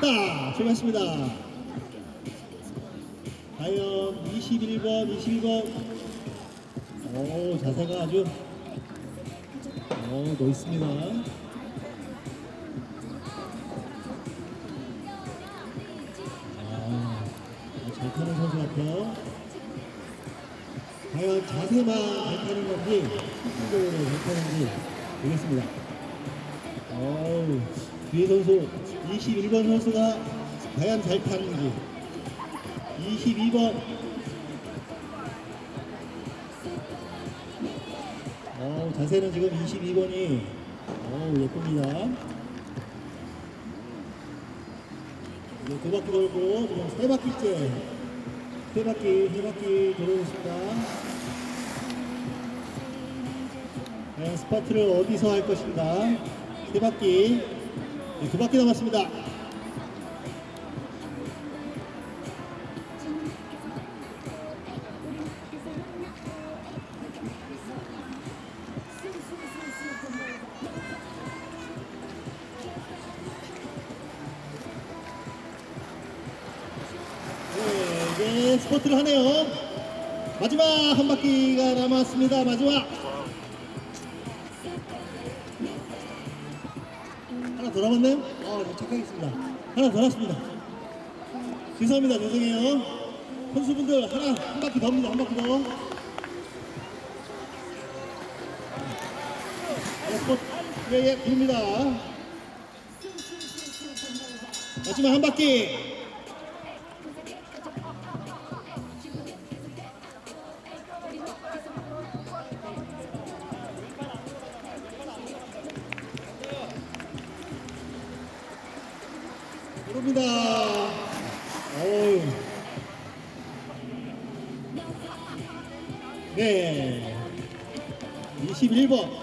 자, 출발했습니다. 과연 21번, 21번. 오, 자세가 아주, 오, 멋있습니다. 아, 잘 타는 선수 같아요. 과연 자세만 잘 타는 건지, 힘적으로 잘 타는지 보겠습니다. 어우, 뒤에 선수 21번 선수가 과연 잘 타는지 22번 어우, 자세는 지금 22번이 어우, 예쁩니다. 이제 두 바퀴 돌고 지금 세 바퀴째 세 바퀴 세 바퀴 돌고 있습니다. 과연 스파트를 어디서 할 것인가? 세 바퀴 네, 두 바퀴 남았습니다. 네, 스포트를 하네요. 마지막 한 바퀴가 남았습니다. 마지막. 하나 더 남았나요? 아, 네, 착각했습니다. 하나 더 남았습니다. 죄송합니다. 죄송해요. 선수분들 하나 한 바퀴 더 합니다. 한 바퀴 더. 네, 스포트. 예, 예, 봅니다. 마지막 한 바퀴. 부릅니다. 어우. 네. 21번.